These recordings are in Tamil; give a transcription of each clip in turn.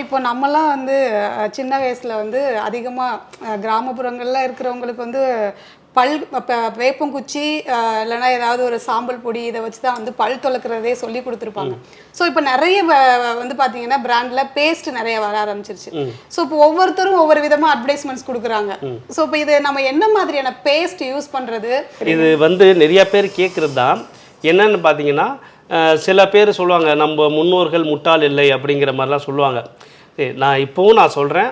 இப்போ நம்மலாம் வந்து சின்ன வயசுல வந்து அதிகமாக கிராமப்புறங்கள்ல இருக்கிறவங்களுக்கு வந்து பல் இப்போ வேப்பங்குச்சி அஹ், இல்லைன்னா ஏதாவது ஒரு சாம்பல் பொடி இதை வச்சு தான் வந்து பல் துளக்குறதே சொல்லி கொடுத்துருப்பாங்க. ஸோ இப்போ நிறைய வந்து பார்த்தீங்கன்னா பிராண்டில் பேஸ்ட் நிறைய வர ஆரம்பிச்சிருச்சு. ஸோ இப்போ ஒவ்வொருத்தரும் ஒவ்வொரு விதமாக அட்வர்டைஸ்மெண்ட்ஸ் கொடுக்குறாங்க. ஸோ இப்போ இது நம்ம என்ன மாதிரியான பேஸ்ட் யூஸ் பண்ணுறது இது வந்து நிறைய பேர் கேட்குறது தான். என்னன்னு பார்த்தீங்கன்னா சில பேர் சொல்லுவாங்க நம்ம முன்னோர்கள் முட்டாள் இல்லை அப்படிங்கிற மாதிரிலாம் சொல்லுவாங்க. நான் இப்போவும் நான் சொல்கிறேன்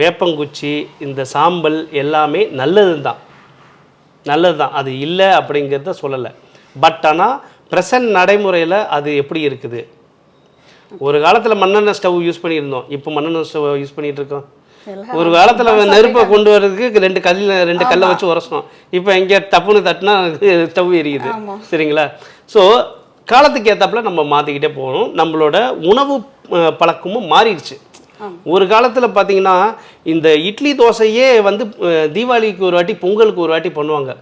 வேப்பங்குச்சி இந்த சாம்பல் எல்லாமே நல்லது தான் நல்லது தான் அது இல்லை அப்படிங்கிறத சொல்லலை. பட் ஆனால் ப்ரெசன்ட் நடைமுறையில் அது எப்படி இருக்குது? ஒரு காலத்தில் மண்ணெண்ணெய் ஸ்டவ் யூஸ் பண்ணியிருந்தோம். இப்போ மண்ணெண்ணெய் ஸ்டவ் யூஸ் இருக்கோம் எல்லாம் ஒரு காலத்தில் நெருப்பை கொண்டு வர்றதுக்கு ரெண்டு கல்லில் ரெண்டு கல்லை வச்சு உரசணும். இப்போ எங்கே டப்புன்னு தட்டினா ஸ்டவ் எரியுது. சரிங்களா? ஸோ காலத்துக்கு ஏத்தாப்புல நம்ம மாற்றிக்கிட்டே போகணும். நம்மளோட உணவு பழக்கமும் மாறிடுச்சு. ஒரு காலத்தில் பார்த்தீங்கன்னா இந்த இட்லி தோசையே வந்து தீபாவளிக்கு ஒரு வாட்டி பொங்கலுக்கு ஒரு வாட்டி பண்ணுவாங்க.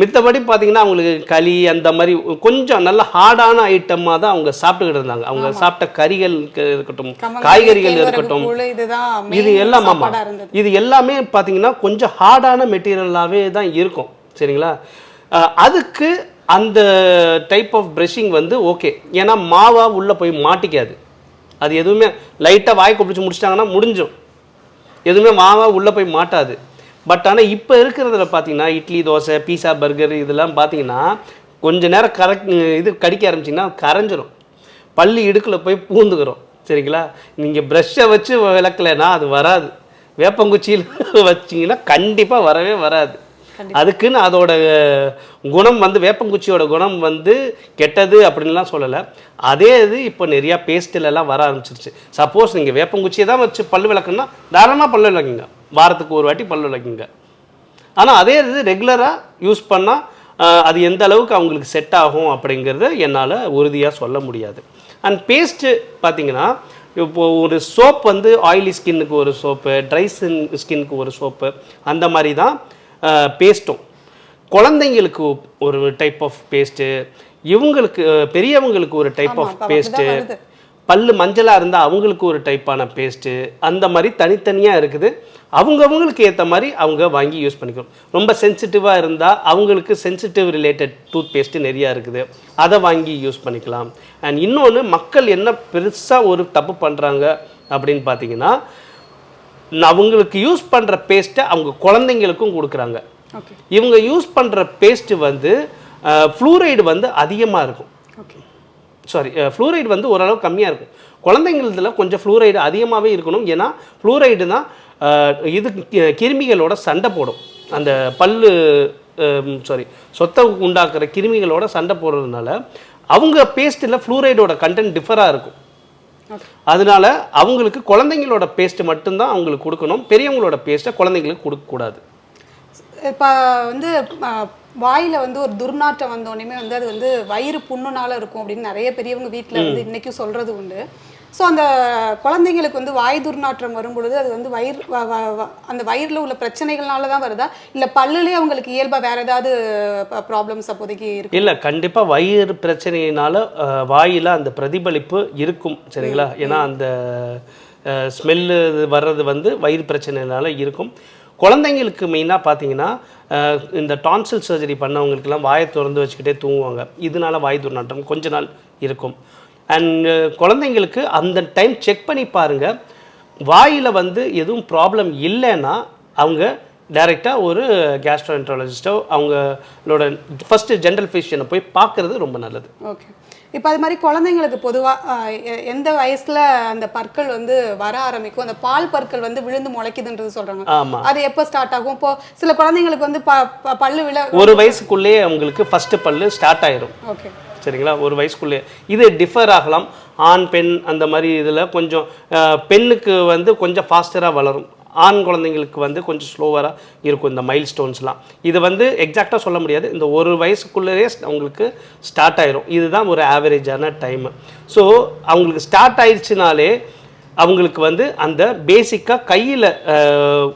மித்தபடி பார்த்தீங்கன்னா அவங்களுக்கு களி அந்த மாதிரி கொஞ்சம் நல்ல ஹார்டான ஐட்டமாக தான் அவங்க சாப்பிட்டுக்கிட்டு இருந்தாங்க. அவங்க சாப்பிட்ட கறிகள் இருக்கட்டும் காய்கறிகள் இருக்கட்டும் இது எல்லாம் ஆமாம் இது எல்லாமே பார்த்தீங்கன்னா கொஞ்சம் ஹார்டான மெட்டீரியலாகவே தான் இருக்கும். சரிங்களா? அதுக்கு அந்த டைப் ஆஃப் ப்ரஷிங் வந்து ஓகே ஏன்னா மாவா உள்ளே போய் மாட்டிக்காது. அது எதுவுமே லைட்டாக வாய் கொப்பிடிச்சு முடிச்சிட்டாங்கன்னா முடிஞ்சும். எதுவுமே மாவா உள்ளே போய் மாட்டாது. பட் ஆனால் இப்போ இருக்கிறதுல பார்த்தீங்கன்னா இட்லி தோசை பீஸா பர்கர் இதெல்லாம் பார்த்தீங்கன்னா கொஞ்ச நேரம் கரெக்ட் இது கடிக்க ஆரம்பிச்சிங்கன்னா கரைஞ்சிரும். பள்ளி இடுக்கில் போய் பூந்துக்கிறோம் சரிங்களா? நீங்கள் ப்ரஷ்ஷை வச்சு விளக்கலைன்னா அது வராது. வேப்பங்குச்சியில் வச்சிங்கன்னா கண்டிப்பாக வரவே வராது. அதுக்குன்னு அதோட குணம் வந்து வேப்பங்குச்சியோட குணம் வந்து கெட்டது அப்படின்லாம் சொல்லலை. அதே இது இப்போ நிறையா பேஸ்ட்டிலலாம் வர ஆரம்பிச்சிருச்சு. சப்போஸ் நீங்கள் வேப்பங்குச்சியை தான் வச்சு பல்லு விளக்குன்னா தாராளமாக பல்லு விளக்குங்க. வாரத்துக்கு ஒரு வாட்டி பல்லு விளக்குங்க. ஆனால் அதே இது ரெகுலராக யூஸ் பண்ணால் அது எந்த அளவுக்கு அவங்களுக்கு செட் ஆகும் அப்படிங்கிறத என்னால் உறுதியாக சொல்ல முடியாது. அண்ட் பேஸ்ட்டு பார்த்தீங்கன்னா இப்போது ஒரு சோப் வந்து ஆயிலி ஸ்கின்னுக்கு ஒரு சோப்பு ட்ரை ஸ்கின் ஸ்கின்னுக்கு ஒரு சோப்பு அந்த மாதிரி தான் பேஸ்ட்டும். குழந்தைங்களுக்கு ஒரு டைப் ஆஃப் பேஸ்ட்டு இவங்களுக்கு பெரியவங்களுக்கு ஒரு டைப் ஆஃப் பேஸ்ட்டு. பல்லு மஞ்சளாக இருந்தால் அவங்களுக்கு ஒரு டைப்பான பேஸ்ட்டு அந்த மாதிரி தனித்தனியாக இருக்குது. அவங்கவங்களுக்கு ஏற்ற மாதிரி அவங்க வாங்கி யூஸ் பண்ணிக்கணும். ரொம்ப சென்சிட்டிவாக இருந்தால் அவங்களுக்கு சென்சிட்டிவ் ரிலேட்டட் டூத் பேஸ்ட்டு நிறையா இருக்குது. அதை வாங்கி யூஸ் பண்ணிக்கலாம். அண்ட் இன்னொன்று மக்கள் என்ன பெருசாக ஒரு தப்பு பண்ணுறாங்க அப்படின்னு பார்த்தீங்கன்னா அவங்களுக்கு யூஸ் பண்ணுற பேஸ்ட்டை அவங்க குழந்தைங்களுக்கும் கொடுக்குறாங்க. இவங்க யூஸ் பண்ணுற பேஸ்ட்டு வந்து ஃப்ளூரைடு வந்து அதிகமாக இருக்கும். ஓகே சாரி ஃப்ளூரைடு வந்து ஓரளவு கம்மியாக இருக்கும். குழந்தைங்களதுல கொஞ்சம் ஃப்ளூரைடு அதிகமாகவே இருக்கணும். ஏன்னா ஃப்ளூரைடு தான் இது கிருமிகளோட சண்டை போடும். அந்த பல்லு சாரி சொத்தை உண்டாக்குற கிருமிகளோட சண்டை போடுறதுனால அவங்க பேஸ்ட்டில் ஃப்ளூரைடோட கண்டென்ட் டிஃபராக இருக்கும். அதனால அவங்களுக்கு குழந்தைங்களோட பேஸ்ட்டு மட்டும்தான் அவங்களுக்கு கொடுக்கணும். பெரியவங்களோட பேஸ்ட்டை குழந்தைங்களுக்கு கொடுக்கக்கூடாது இப்போ வந்து வாயில வந்து ஒரு துர்நாற்றம் வந்தோடனே வந்து அது வந்து வயிறு புண்ணுனால இருக்கும் அப்படின்னு நிறைய பெரியவங்க வீட்டில் வந்து இன்னைக்கும் சொல்றது உண்டு. ஸோ அந்த குழந்தைங்களுக்கு வந்து வாய் துர்நாற்றம் வரும் பொழுது அது வந்து வயிறு அந்த வயிறில் உள்ள பிரச்சனைகள்னால தான் வருதா? இல்லை பல்லுலேயே அவங்களுக்கு இயல்பா வேற ஏதாவது ப்ராப்ளம்ஸ் அப்போதைக்கு இருக்கு? இல்லை கண்டிப்பாக வயிறு பிரச்சனையினால வாயில அந்த பிரதிபலிப்பு இருக்கும் சரிங்களா? ஏன்னா அந்த ஸ்மெல்லு வர்றது வந்து வயிறு பிரச்சனையினால இருக்கும். குழந்தைங்களுக்கு மெயினாக பார்த்தீங்கன்னா இந்த டான்சில் சர்ஜரி பண்ணவங்களுக்கெல்லாம் வாயை திறந்து வச்சுக்கிட்டே தூங்குவாங்க. இதனால வாய் துர்நாற்றம் கொஞ்ச நாள் இருக்கும். அண்ட் குழந்தைங்களுக்கு அந்த டைம் செக் பண்ணி பாருங்க. வாயில் வந்து எதுவும் ப்ராப்ளம் இல்லைன்னா அவங்க டைரெக்டாக ஒரு கேஸ்ட்ரோஎன்ட்ராலஜிஸ்ட்டோ அவங்களோட ஃபஸ்ட்டு ஜென்ரல் ஃபிசிஷியனை போய் பார்க்குறது ரொம்ப நல்லது. ஓகே இப்போ அது மாதிரி குழந்தைங்களுக்கு பொதுவாக எந்த வயசுல அந்த பற்கள் வந்து வர ஆரம்பிக்கும்? அந்த பால் பற்கள் வந்து விழுந்து முளைக்குதுன்றது சொல்றாங்க. ஆமாம் அது எப்போ ஸ்டார்ட் ஆகும்? இப்போ சில குழந்தைங்களுக்கு வந்து ப- ப- பல்லு விழ ஒரு வயசுக்குள்ளேயே அவங்களுக்கு ஃபஸ்ட்டு பல்லு ஸ்டார்ட் ஆயிரும். ஓகே சரிங்களா? ஒரு வயசுக்குள்ளே. இது டிஃபர் ஆகலாம். ஆண் பெண் அந்த மாதிரி இதில் கொஞ்சம் பெண்ணுக்கு வந்து கொஞ்சம் ஃபாஸ்டராக வளரும். ஆண் குழந்தைங்களுக்கு வந்து கொஞ்சம் ஸ்லோவராக இருக்கும் இந்த மைல் ஸ்டோன்ஸ்லாம் இது வந்து எக்ஸாக்டாக சொல்ல முடியாது. இந்த ஒரு வயசுக்குள்ளேயே அவங்களுக்கு ஸ்டார்ட் ஆயிரும். இதுதான் ஒரு ஆவரேஜான டைமு ஸோ அவங்களுக்கு ஸ்டார்ட் ஆயிடுச்சுனாலே அவங்களுக்கு வந்து அந்த பேசிக்காக கையில்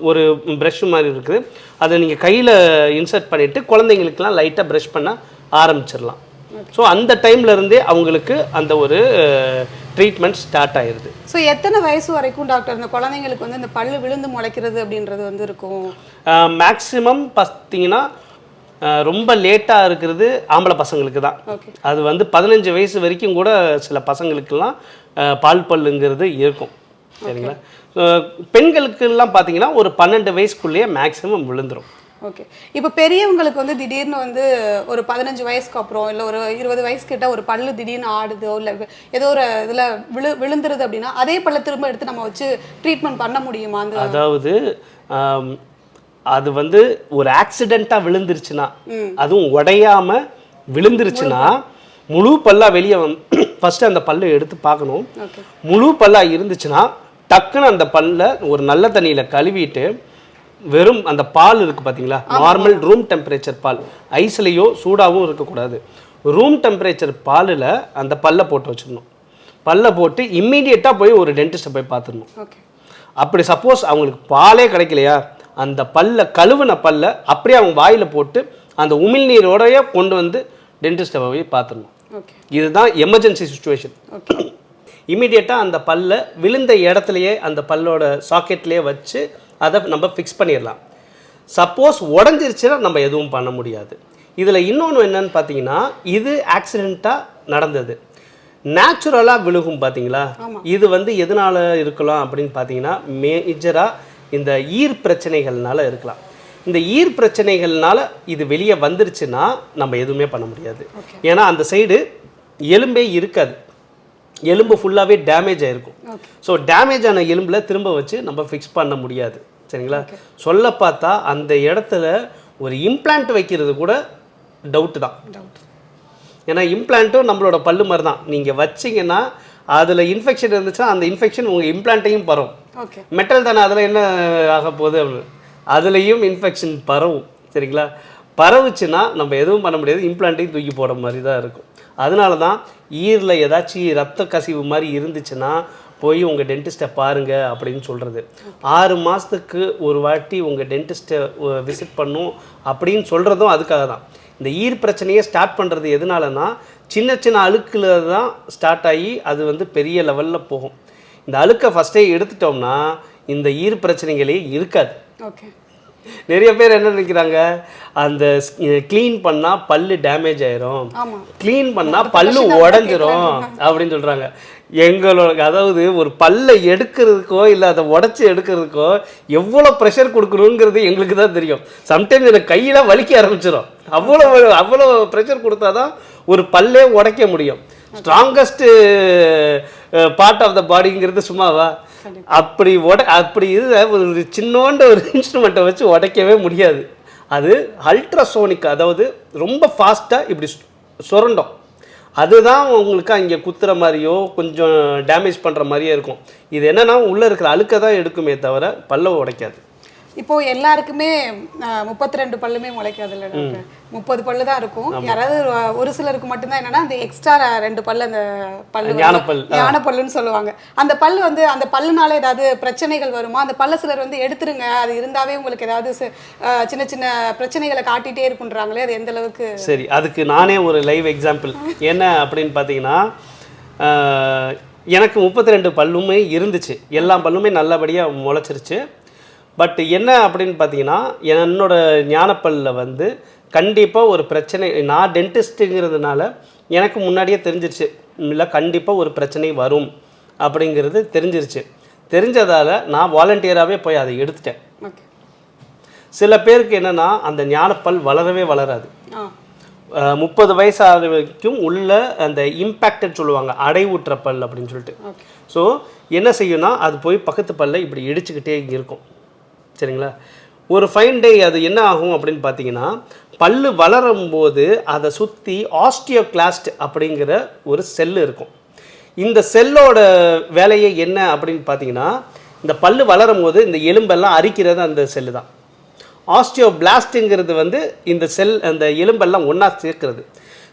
ஒரு ப்ரஷ் மாதிரி இருக்குது. அதை நீங்கள் கையில் இன்சர்ட் பண்ணிவிட்டு குழந்தைங்களுக்குலாம் லைட்டாக ப்ரஷ் பண்ண ஆரம்பிச்சிடலாம். ஸோ அந்த டைம்ல இருந்தே அவங்களுக்கு அந்த ஒரு ட்ரீட்மெண்ட் ஸ்டார்ட் ஆயிடுது ஸோ எத்தனை வயசு வரைக்கும் டாக்டர் இந்த குழந்தைங்களுக்கு வந்து இந்த பல்லு விழுந்து முளைக்கிறது அப்படின்றது வந்து இருக்கும்? மேக்ஸிமம் பார்த்தீங்கன்னா ரொம்ப லேட்டாக இருக்கிறது ஆம்பளை பசங்களுக்கு தான். அது வந்து பதினஞ்சு வயசு வரைக்கும் கூட சில பசங்களுக்கெல்லாம் பால் பல்லுங்கிறது இருக்கும். சரிங்களா? பெண்களுக்கெல்லாம் பார்த்தீங்கன்னா ஒரு பன்னெண்டு வயசுக்குள்ளேயே மேக்ஸிமம் விழுந்துரும். ஓகே இப்போ பெரியவங்களுக்கு வந்து திடீர்னு வந்து ஒரு பதினஞ்சு வயசுக்கு அப்புறம் இல்லை ஒரு இருபது வயசு கிட்ட ஒரு பல்லு திடீர்னு ஆடுதோ இல்லை ஏதோ ஒரு இதில் விழு விழுந்துருது அப்படின்னா அதே பல்ல திரும்ப எடுத்து நம்ம வச்சு ட்ரீட்மெண்ட் பண்ண முடியுமா? அந்த அதாவது அது வந்து ஒரு ஆக்சிடெண்ட்டாக விழுந்துருச்சுன்னா அதுவும் உடையாம விழுந்துருச்சுன்னா முழு பல்லா வெளியே வந்து ஃபர்ஸ்ட் அந்த பல்லை எடுத்து பார்க்கணும். முழு பல்லா இருந்துச்சுன்னா டக்குன்னு அந்த பல்லை ஒரு நல்ல தண்ணியில கழுவிட்டு வெறும் அந்த பால் இருக்கு பாத்தீங்களா? நார்மல் ரூம் டெம்பரேச்சர் பால். ஐஸ்லேயோ சூடாகவும் இருக்கக்கூடாது. ரூம் டெம்பரேச்சர் பாலில் அந்த பல்லை போட்டு வச்சிடணும். பல்லை போட்டு இம்மீடியட்டாக போய் ஒரு டென்டிஸ்ட்டை போய் பார்த்துடணும் அப்படி சப்போஸ் அவங்களுக்கு பாலே கிடைக்கலையா? அந்த பல்ல கழுவுன பல்ல அப்படியே அவங்க வாயில போட்டு அந்த உமிழ்நீரோடய கொண்டு வந்து டென்டிஸ்ட்டை போய் பார்த்துடணும் இதுதான் எமர்ஜென்சி சுச்சுவேஷன் இமீடியட்டாக அந்த பல்லை விழுந்த இடத்துலையே அந்த பல்லோட சாக்கெட்லேயே வச்சு அதை நம்ம ஃபிக்ஸ் பண்ணிடலாம். சப்போஸ் உடஞ்சிருச்சுன்னா நம்ம எதுவும் பண்ண முடியாது. இதில் இன்னொன்று என்னன்னு பார்த்தீங்கன்னா இது ஆக்சிடெண்ட்டாக நடந்தது. நேச்சுரலாக விழுகும் பார்த்தீங்களா இது வந்து எதனால இருக்கலாம் அப்படின்னு பார்த்தீங்கன்னா மேஜராக இந்த ஈர் பிரச்சனைகள்னால இருக்கலாம். இந்த ஈர் பிரச்சனைகள்னால இது வெளியே வந்துருச்சுன்னா நம்ம எதுவுமே பண்ண முடியாது. ஏன்னா அந்த சைடு எலும்பே இருக்காது. எலும்பு ஃபுல்லாகவே டேமேஜ் ஆயிருக்கும். ஸோ டேமேஜ் ஆன எலும்பில் திரும்ப வச்சு நம்ம ஃபிக்ஸ் பண்ண முடியாது. சரிங்களா? சொல்ல பார்த்தா அந்த இடத்துல ஒரு இம்ப்ளான்ட் வைக்கிறது கூட டவுட்டு தான். ஏன்னா இம்ப்ளான்ட்டும் நம்மளோட பல்லு மாதிரி தான். நீங்கள் வச்சிங்கன்னா அதில் இன்ஃபெக்ஷன் இருந்துச்சுன்னா அந்த இன்ஃபெக்ஷன் உங்கள் இம்ப்ளான்ட்டையும் பரவும். மெட்டல் தானே அதில் என்ன ஆக போகுது? அப்படின்னு அதுலேயும் இன்ஃபெக்ஷன் பரவும். சரிங்களா? பரவுச்சுன்னா நம்ம எதுவும் பண்ண முடியாது. இம்ப்ளான்ட்டையும் தூக்கி போட மாதிரி தான் இருக்கும். அதனால தான் ஈரில் ஏதாச்சும் ரத்த கசிவு மாதிரி இருந்துச்சுன்னா போய் உங்கள் டென்டிஸ்ட்டை பாருங்கள் அப்படின்னு சொல்கிறது ஆறு மாதத்துக்கு ஒரு வாட்டி உங்கள் டென்டிஸ்ட்டை விசிட் பண்ணும் அப்படின்னு சொல்கிறதும் அதுக்காக தான் இந்த ஈர் பிரச்சனையை ஸ்டார்ட் பண்ணுறது எதனாலனா சின்ன சின்ன அழுக்கில் தான் ஸ்டார்ட் ஆகி அது வந்து பெரிய லெவலில் போகும். இந்த அழுக்கை ஃபஸ்ட்டே எடுத்துட்டோம்னா இந்த ஈர் பிரச்சனைகளே இருக்காது. ஓகே நிறைய பேர் என்ன நினைக்கிறாங்க? அந்த க்ளீன் பண்ணால் பல்லு டேமேஜ் ஆயிரும். க்ளீன் பண்ணால் பல்லு உடஞ்சிரும் அப்படின்னு சொல்கிறாங்க எங்களோட அதாவது ஒரு பல்லை எடுக்கிறதுக்கோ இல்லை அதை உடச்சி எடுக்கிறதுக்கோ எவ்வளோ ப்ரெஷர் கொடுக்கணுங்கிறது எங்களுக்கு தான் தெரியும். சம்டைம்ஸ் எனக்கு கையில் வலிக்க ஆரம்பிச்சிடும் அவ்வளோ அவ்வளோ ப்ரெஷர் கொடுத்தா தான் ஒரு பல்லே உடைக்க முடியும். ஸ்ட்ராங்கஸ்ட்டு பார்ட் ஆஃப் த பாடிங்கிறது சும்மாவா? அப்படி உட அப்படி இது ஒரு சின்னோண்ட ஒரு இன்ஸ்ட்ருமெண்ட்டை வச்சு உடைக்கவே முடியாது. அது அல்ட்ராசோனிக் அதாவது ரொம்ப ஃபாஸ்ட்டாக இப்படி சு- சுரண்டும். அதுதான் உங்களுக்கு அங்கே குத்துற மாதிரியோ கொஞ்சம் டேமேஜ் பண்ணுற மாதிரியே இருக்கும். இது என்னென்னா உள்ளே இருக்கிற அழுக்கை தான் எடுக்குமே தவிர பல்ல உடைக்காது. இப்போ எல்லாருக்குமே முப்பத்தி ரெண்டு பல்லுமே முளைக்காது இல்லை டாக்டர்? முப்பது பல்லு தான் இருக்கும். யாராவது ஒரு- சிலருக்கு மட்டும்தான் என்னன்னா அந்த எக்ஸ்ட்ரா ரெண்டு பல்லு அந்த பல்லு ஞானப்பல், ஞானப்பல்லுன்னு சொல்லுவாங்க. அந்த பல்லு வந்து அந்த பல்லுனால ஏதாவது பிரச்சனைகள் வருமா? அந்த பல்ல சிலர் வந்து எடுத்துருங்க. அது இருந்தாவே உங்களுக்கு ஏதாவது சின்ன சின்ன பிரச்சனைகளை காட்டிட்டே இருக்குன்றாங்களே அது எந்த அளவுக்கு? சரி அதுக்கு நானே ஒரு லைவ் எக்ஸாம்பிள் என்ன அப்படின்னு பார்த்தீங்கன்னா எனக்கு முப்பத்தி ரெண்டு பல்லுமே இருந்துச்சு. எல்லா பல்லுமே நல்லபடியாக முளைச்சிருச்சு. பட் என்ன அப்படின்னு பார்த்தீங்கன்னா என்னோட ஞானப்பல்ல வந்து கண்டிப்பாக ஒரு பிரச்சனை நான் டென்டிஸ்ட்டுங்கிறதுனால எனக்கு முன்னாடியே தெரிஞ்சிருச்சு. இல்லை கண்டிப்பாக ஒரு பிரச்சனை வரும் அப்படிங்கிறது தெரிஞ்சிருச்சு. தெரிஞ்சதால் நான் வாலண்டியராகவே போய் அதை எடுத்துட்டேன். சில பேருக்கு என்னென்னா அந்த ஞானப்பல் வளரவே வளராது. முப்பது வயசாக வரைக்கும் உள்ள அந்த இம்பேக்டட் சொல்லுவாங்க அடைவுற்ற பல் அப்படின்னு சொல்லிட்டு. ஸோ என்ன செய்யும்னா அது போய் பக்கத்து பல்ல இப்படி இடிச்சுக்கிட்டே இருக்கும். சரிங்களா? ஒரு ஃபைன் டே அது என்ன ஆகும் அப்படின்னு பார்த்தீங்கன்னா பல்லு வளரும் போது அதை சுற்றி ஆஸ்டியோகிளாஸ்ட் அப்படிங்கிற ஒரு செல்லு இருக்கும். இந்த செல்லோட வேலையை என்ன அப்படின்னு பார்த்தீங்கன்னா இந்த பல்லு வளரும் போது இந்த எலும்பெல்லாம் அரிக்கிறது அந்த செல்லு தான். ஆஸ்டியோ பிளாஸ்ட்டுங்கிறது வந்து இந்த செல் அந்த எலும்பெல்லாம் ஒன்றா சேர்க்கிறது.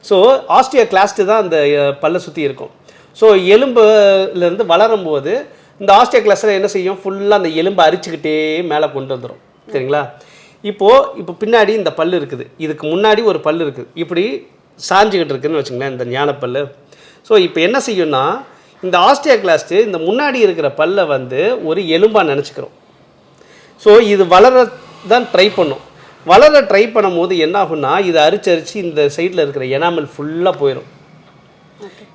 ஸோ ஆஸ்டியோ கிளாஸ்ட்டு தான் அந்த பல்லை சுற்றி இருக்கும். ஸோ எலும்புலேருந்து வளரும் போது இந்த ஆஸ்டியோகிளாஸ்டில் என்ன செய்யும்? ஃபுல்லாக அந்த எலும்பை அரிச்சுக்கிட்டே மேலே கொண்டு வந்துடும் சரிங்களா? இப்போது இப்போ பின்னாடி இந்த பல்லு இருக்குது. இதுக்கு முன்னாடி ஒரு பல்லு இருக்குது இப்படி சாஞ்சுக்கிட்டு இருக்குன்னு வச்சுங்களேன் இந்த ஞானப்பல்லு. ஸோ இப்போ என்ன செய்யும்னா இந்த ஆஸ்டியோகிளாஸ்ட் இந்த முன்னாடி இருக்கிற பல்லை வந்து ஒரு எலும்பாக நினச்சிக்கிறோம். ஸோ இது வளர தான் ட்ரை பண்ணும். வளர ட்ரை பண்ணும்போது என்ன ஆகும்னா இது அரிச்சு அரிச்சு இந்த சைடில் இருக்கிற எனாமல் ஃபுல்லாக போயிடும்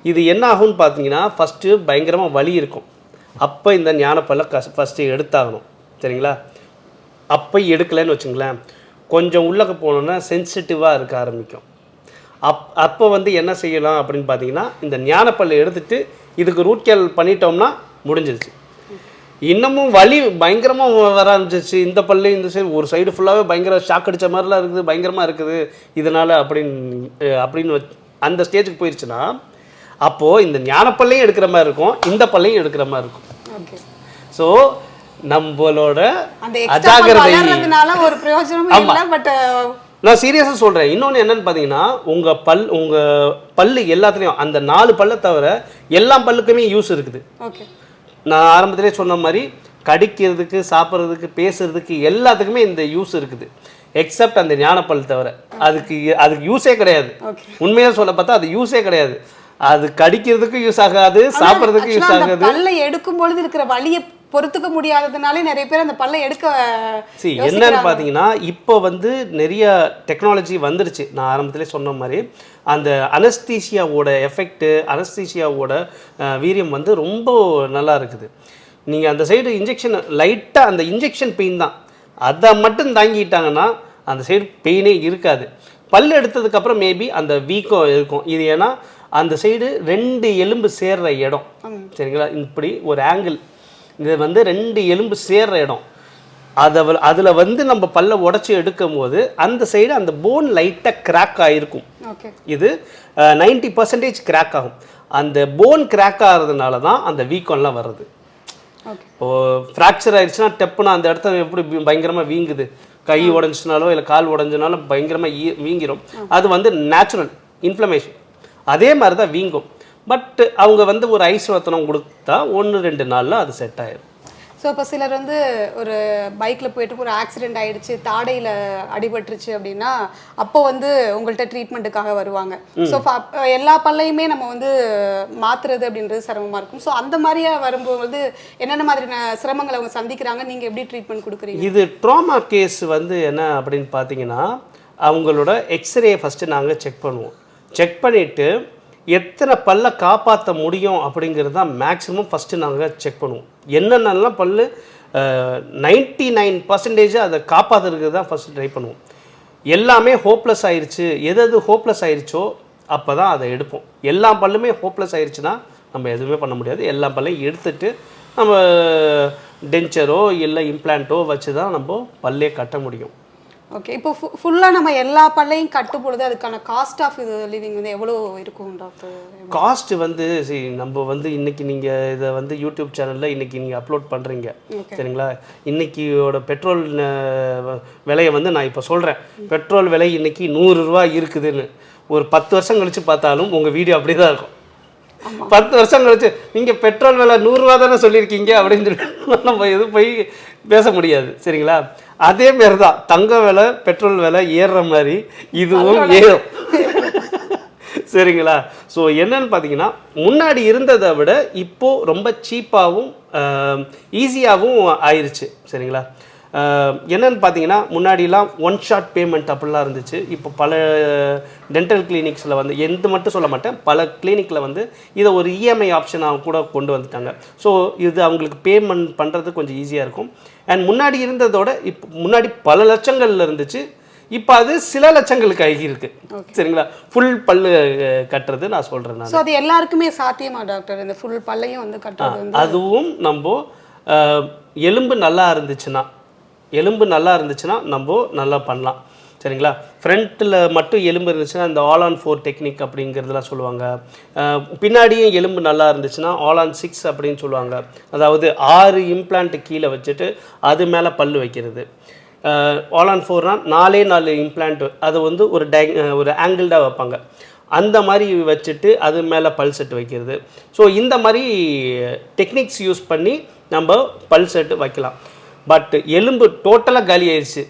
இது என்ன ஆகும்னு பார்த்தீங்கன்னா ஃபஸ்ட்டு பயங்கரமாக வலி இருக்கும். அப்போ இந்த ஞானப்பல்ல கஸ் ஃபஸ்ட்டு எடுத்தாகணும். சரிங்களா? அப்போ எடுக்கலைன்னு வச்சுங்களேன் கொஞ்சம் உள்ளக்க போனோன்னா சென்சிட்டிவாக இருக்க ஆரம்பிக்கும். அப் அப்போ வந்து என்ன செய்யலாம் அப்படின்னு பார்த்தீங்கன்னா இந்த ஞானப்பல்லை எடுத்துட்டு இதுக்கு ரூட் கேல் பண்ணிட்டோம்னா முடிஞ்சிருச்சு. இன்னமும் வலி பயங்கரமாக வர ஆரம்பிச்சிருச்சு. இந்த பல்லு இந்த சைடு ஒரு சைடு ஃபுல்லாகவே பயங்கர ஷாக் அடிச்ச மாதிரிலாம் இருக்குது பயங்கரமாக இருக்குது. இதனால் அப்படின்னு அப்படின்னு அந்த ஸ்டேஜுக்கு போயிடுச்சுன்னா அப்போது இந்த ஞானப்பல்லையும் எடுக்கிற மாதிரி இருக்கும் இந்த பல்லையும் எடுக்கிற மாதிரி இருக்கும். ஸோ நம்மளோட வளர்றதுனால ஒரு பிரயோஜனமும் இல்லை பட் நான் சீரியஸாக சொல்கிறேன் இன்னொன்று என்னன்னு பார்த்தீங்கன்னா உங்கள் பல் உங்கள் பல்லு எல்லாத்துலேயும் அந்த நாலு பல்லை தவிர எல்லா பல்லுக்குமே யூஸ் இருக்குது. ஓகே நான் ஆரம்பத்திலே சொன்ன மாதிரி கடிக்கிறதுக்கு சாப்பிட்றதுக்கு பேசுறதுக்கு எல்லாத்துக்குமே இந்த யூஸ் இருக்குது. எக்ஸப்ட் அந்த ஞானப்பல் தவிர. அதுக்கு அதுக்கு யூஸே கிடையாது. உண்மையாக சொல்ல பார்த்தா அது யூஸே கிடையாது. அது கடிக்கிறதுக்கு யூஸ் ஆகாது சாப்பிட்றதுக்கு யூஸ் ஆகாது. பல்லை எடுக்கும் பொழுது இருக்கிற வலியை பொறுத்துக்க முடியாததுனாலே நிறைய பேர் அந்த பல்லை எடுக்க சரி என்னன்னு பார்த்தீங்கன்னா இப்போ வந்து நிறைய டெக்னாலஜி வந்துருச்சு. நான் ஆரம்பத்திலே சொன்ன மாதிரி அந்த அனஸ்தீசியாவோட எஃபெக்ட்டு அனஸ்தீசியாவோட வீரியம் வந்து ரொம்ப நல்லா இருக்குது. நீங்கள் அந்த சைடு இன்ஜெக்ஷன் லைட்டாக அந்த இன்ஜெக்ஷன் பெயின் தான். அதை மட்டும் தாங்கிட்டாங்கன்னா அந்த சைடு பெயினே இருக்காது. பல் எடுத்ததுக்கப்புறம் மேபி அந்த வீக்கம் இருக்கும். இது ஏன்னா அந்த சைடு ரெண்டு எலும்பு சேர்ற இடம். சரிங்களா? இப்படி ஒரு ஆங்கிள் இது வந்து ரெண்டு எலும்பு சேர்ற இடம். அதை அதில் வந்து நம்ம பல்ல உடச்சி எடுக்கும் போது அந்த சைடு அந்த போன் லைட்டாக கிராக் ஆகிருக்கும் இது நைன்டி பர்சன்டேஜ் கிராக் ஆகும். அந்த போன் கிராக் ஆகிறதுனால தான் அந்த வீக்கம்லாம் வருது ஓகே. இப்போது ஃப்ராக்சர் ஆயிடுச்சுன்னா டெப்புனா அந்த இடத்த எப்படி வீ- பயங்கரமா வீங்குது. கை உடஞ்சினாலோ இல்லை கால் உடஞ்சினாலும் பயங்கரமாக வீங்கிரும். அது வந்து நேச்சுரல் இன்ஃப்ளமேஷன் அதே மாதிரி தான் வீங்கும். பட் அவங்க வந்து ஒரு ஐஸ் வத்தனம் கொடுத்தா ஒன்று ரெண்டு நாளில் அது செட் ஆயிடும் ஸோ இப்போ சிலர் வந்து ஒரு பைக்கில் போயிட்டு ஒரு ஆக்சிடென்ட் ஆயிடுச்சு தாடையில் அடிபட்டுருச்சு அப்படின்னா அப்போ வந்து உங்கள்கிட்ட ட்ரீட்மெண்ட்டுக்காக வருவாங்க. ஸோ எல்லா பல்லையுமே நம்ம வந்து மாத்துறது அப்படின்றது சிரமமாக இருக்கும். ஸோ அந்த மாதிரியா வரும்போது என்னென்ன மாதிரியான சிரமங்களை அவங்க சந்திக்கிறாங்க? நீங்கள் எப்படி ட்ரீட்மெண்ட் கொடுக்குறீங்க? இது ட்ராமா கேஸ் வந்து என்ன அப்படின்னு பார்த்தீங்கன்னா அவங்களோட எக்ஸ்ரே ஃபஸ்ட்டு நாங்கள் செக் பண்ணுவோம். செக் பண்ணிவிட்டு எத்தனை பல்லை காப்பாற்ற முடியும் அப்படிங்கிறது தான் மேக்ஸிமம் ஃபஸ்ட்டு நாங்கள் செக் பண்ணுவோம். என்னென்னலாம் பல்லு நைன்ட்டி நைன் பர்சன்டேஜ் அதை காப்பாற்றுறதுக்கு தான் ஃபஸ்ட்டு ட்ரை பண்ணுவோம். எல்லாமே ஹோப்லெஸ் ஆயிடுச்சு எது எது ஹோப்லெஸ் ஆயிடுச்சோ அப்போ தான் அதை எடுப்போம். எல்லா பல்லுமே ஹோப்லெஸ் ஆயிடுச்சுன்னா நம்ம எதுவுமே பண்ண முடியாது. எல்லா பல்லையும் எடுத்துட்டு நம்ம டென்ச்சரோ இல்லை இம்ப்ளான்ட்டோ வச்சு தான் நம்ம பல்லே கட்ட முடியும். ஓகே இப்போ ஃபுல்லாக நம்ம எல்லா பல்லையும் கட்டும் பொழுது அதுக்கான காஸ்ட் ஆஃப் இது லிவிங் வந்து எவ்வளோ இருக்கும் டாக்டர் காஸ்ட் வந்து see, நம்ம வந்து இன்னைக்கு நீங்கள் இதை வந்து யூடியூப் சேனலில் இன்னைக்கு நீங்கள் அப்லோட் பண்ணுறீங்க சரிங்களா? இன்னைக்கியோட பெட்ரோல் விலையை வந்து நான் இப்போ சொல்கிறேன் பெட்ரோல் விலை இன்னைக்கு நூறுரூவா இருக்குதுன்னு. ஒரு பத்து வருஷம் கழிச்சு பார்த்தாலும் உங்கள் வீடியோ அப்படி தான் இருக்கும். பத்து வருஷம் கழிச்சு நீங்கள் பெட்ரோல் விலை நூறுரூவா தானே சொல்லியிருக்கீங்க அப்படின்னு சொல்லி நம்ம எதுவும் போய் பேச முடியாது சரிங்களா? அதே மாரி தான் தங்க விலை பெட்ரோல் விலை ஏறுற மாதிரி இதுவும் ஏறும். சரிங்களா? ஸோ என்னன்னு பார்த்தீங்கன்னா முன்னாடி இருந்ததை விட இப்போ ரொம்ப சீப்பாகவும் ஈஸியாகவும் ஆயிருச்சு சரிங்களா? என்னன்னு பார்த்தீங்கன்னா முன்னாடிலாம் ஒன் ஷாட் பேமெண்ட் அப்படிலாம் இருந்துச்சு. இப்போ பல டென்டல் கிளினிக்ஸில் வந்து எந்த மட்டும் சொல்ல மாட்டேன். பல கிளினிக்கில் வந்து இதை ஒரு இஎம்ஐ ஆப்ஷனாக கூட கொண்டு வந்துட்டாங்க. ஸோ இது அவங்களுக்கு பேமெண்ட் பண்ணுறது கொஞ்சம் ஈஸியாக இருக்கும். அண்ட் முன்னாடி இருந்ததோட இப்போ முன்னாடி பல லட்சங்கள்ல இருந்துச்சு. இப்போ அது சில லட்சங்களுக்கு ஆகி இருக்கு. சரிங்களா? ஃபுல் பல்லு கட்டுறது நான் சொல்கிறேன் நான். ஸோ அது எல்லாருக்குமே சாத்தியமா டாக்டர்? இந்த ஃபுல் பல்லையும் வந்து கட்டுறது அதுவும் நம்ம எலும்பு நல்லா இருந்துச்சுன்னா எலும்பு நல்லா இருந்துச்சுன்னா நம்ம நல்லா பண்ணலாம். சரிங்களா? ஃப்ரண்ட்டில் மட்டும் எலும்பு இருந்துச்சுன்னா இந்த ஆல் ஆன் ஃபோர் டெக்னிக் அப்படிங்கிறதுலாம் சொல்லுவாங்க. பின்னாடியும் எலும்பு நல்லா இருந்துச்சுன்னா ஆல் ஆன் சிக்ஸ் அப்படின்னு சொல்லுவாங்க. அதாவது ஆறு இம்ப்ளான்ட்டு கீழே வச்சுட்டு அது மேலே பல் வைக்கிறது. ஆல் ஆன் ஃபோர்னால் நாலே நாலு இம்ப்ளான்ட் அது வந்து ஒரு டை ஒரு ஆங்கிள்டாக வைப்பாங்க. அந்த மாதிரி வச்சுட்டு அது மேலே பல் செட் வைக்கிறது. ஸோ இந்த மாதிரி டெக்னிக்ஸ் யூஸ் பண்ணி நம்ம பல் செட் வைக்கலாம். பட் எலும்பு டோட்டலாக காலி ஆயிடுச்சு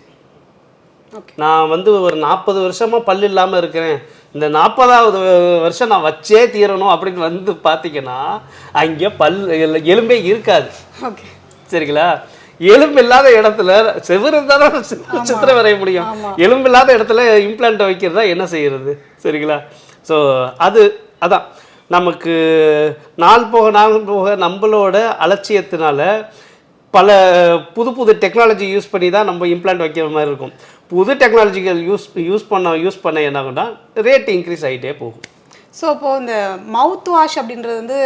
நான் வந்து ஒரு நாற்பது வருஷமாக பல் இல்லாமல் இருக்கிறேன். இந்த நாற்பதாவது வருஷம் நான் வச்சே தீரணும் அப்படின்னு வந்து பார்த்தீங்கன்னா அங்கே பல் எல்- எலும்பே இருக்காது. சரிங்களா? எலும்பு இல்லாத இடத்துல செவுரு தானே சித்திரம் வரைய முடியும். எலும்பு இல்லாத இடத்துல இம்ப்ளான்ட் வைக்கிறதா என்ன செய்யறது? சரிங்களா? ஸோ அது அதான். நமக்கு நாள் போக நாள் போக நம்மளோட அலட்சியத்தினால பல புது புது டெக்னாலஜி யூஸ் பண்ணி தான் நம்ம இம்ப்ளான்ட் வைக்கிற மாதிரி இருக்கும். புது டெக்னாலஜிகள் யூஸ் யூஸ் பண்ண யூஸ் பண்ண என்ன ஆகும்னா ரேட் இன்க்ரீஸ் ஆகிட்டே போகும். ஸோ இப்போ இந்த மவுத் வாஷ் அப்படின்றது வந்து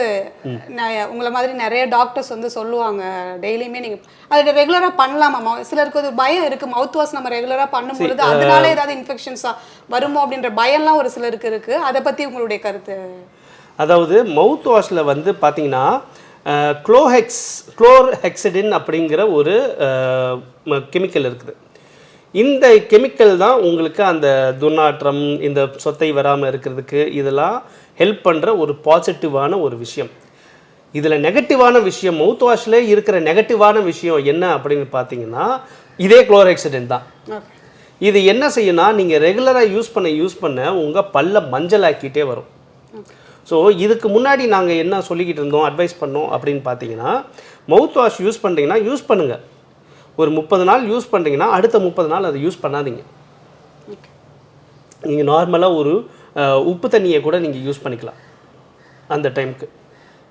உங்களை மாதிரி நிறைய டாக்டர்ஸ் வந்து சொல்லுவாங்க டெய்லியுமே. நீங்கள் அது ரெகுலராக பண்ணலாமா? சிலருக்கு ஒரு பயம் இருக்குது மவுத் வாஷ் நம்ம ரெகுலராக பண்ணும்பொழுது அதனால ஏதாவது இன்ஃபெக்ஷன்ஸாக வருமோ அப்படின்ற பயம்லாம் ஒரு சிலருக்கு இருக்குது அதை பற்றி உங்களுடைய கருத்து? அதாவது மவுத் வாஷில் வந்து பார்த்தீங்கன்னா குளோஹெக்ஸ் குளோர் ஹெக்சடின் அப்படிங்கிற ஒரு கெமிக்கல் இருக்குது. இந்த கெமிக்கல் தான் உங்களுக்கு அந்த துர்நாற்றம் இந்த சொத்தை வராமல் இருக்கிறதுக்கு இதெல்லாம் ஹெல்ப் பண்ணுற ஒரு பாசிட்டிவான ஒரு விஷயம். இதில் நெகட்டிவான விஷயம் மவுத் வாஷில் இருக்கிற நெகட்டிவான விஷயம் என்ன அப்படின்னு பார்த்தீங்கன்னா இதே குளோரெக்சிடென்ட் தான். இது என்ன செய்யும்னா நீங்கள் ரெகுலராக யூஸ் பண்ண யூஸ் பண்ண உங்கள் பல்ல மஞ்சளாக்கிட்டே வரும். ஸோ இதுக்கு முன்னாடி நாங்கள் என்ன சொல்லிக்கிட்டு இருந்தோம் அட்வைஸ் பண்ணோம் அப்படின்னு பார்த்தீங்கன்னா மவுத் வாஷ் யூஸ் பண்ணுறீங்கன்னா யூஸ் பண்ணுங்கள் ஒரு முப்பது நாள் யூஸ் பண்ணுறீங்கன்னா அடுத்த முப்பது நாள் அதை யூஸ் பண்ணாதீங்க. நீங்கள் நார்மலாக ஒரு உப்பு தண்ணியை கூட நீங்கள் யூஸ் பண்ணிக்கலாம் அந்த டைமுக்கு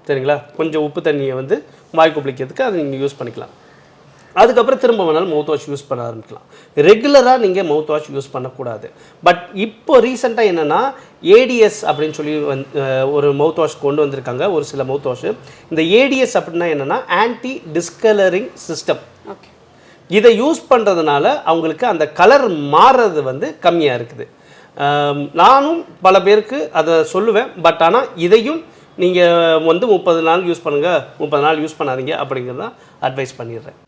சரிங்களா? கொஞ்சம் உப்பு தண்ணியை வந்து வாய் குப்பிளிக்கிறதுக்கு அதை நீங்கள் யூஸ் பண்ணிக்கலாம். அதுக்கப்புறம் திரும்ப வேணாலும் மவுத் வாஷ் யூஸ் பண்ண ஆரம்பிக்கலாம். ரெகுலராக நீங்கள் மவுத் வாஷ் யூஸ் பண்ணக்கூடாது. பட் இப்போ ரீசெண்டாக என்னென்னா ஏடிஎஸ் அப்படின்னு சொல்லி வந் ஒரு மவுத் வாஷ் கொண்டு வந்திருக்காங்க. ஒரு சில மவுத் வாஷ் இந்த ஏடிஎஸ் அப்படின்னா என்னென்னா ஆன்டி டிஸ்கலரிங் சிஸ்டம் ஓகே இதை யூஸ் பண்ணுறதுனால அவங்களுக்கு அந்த கலர் மாறுறது வந்து கம்மியாக இருக்குது. நானும் பல பேருக்கு அதை சொல்லுவேன். பட் ஆனால் இதையும் நீங்கள் வந்து முப்பது நாள் யூஸ் பண்ணுங்கள் முப்பது நாள் யூஸ் பண்ணாதீங்க அப்படிங்கிறத அட்வைஸ் பண்ணிடுறேன்.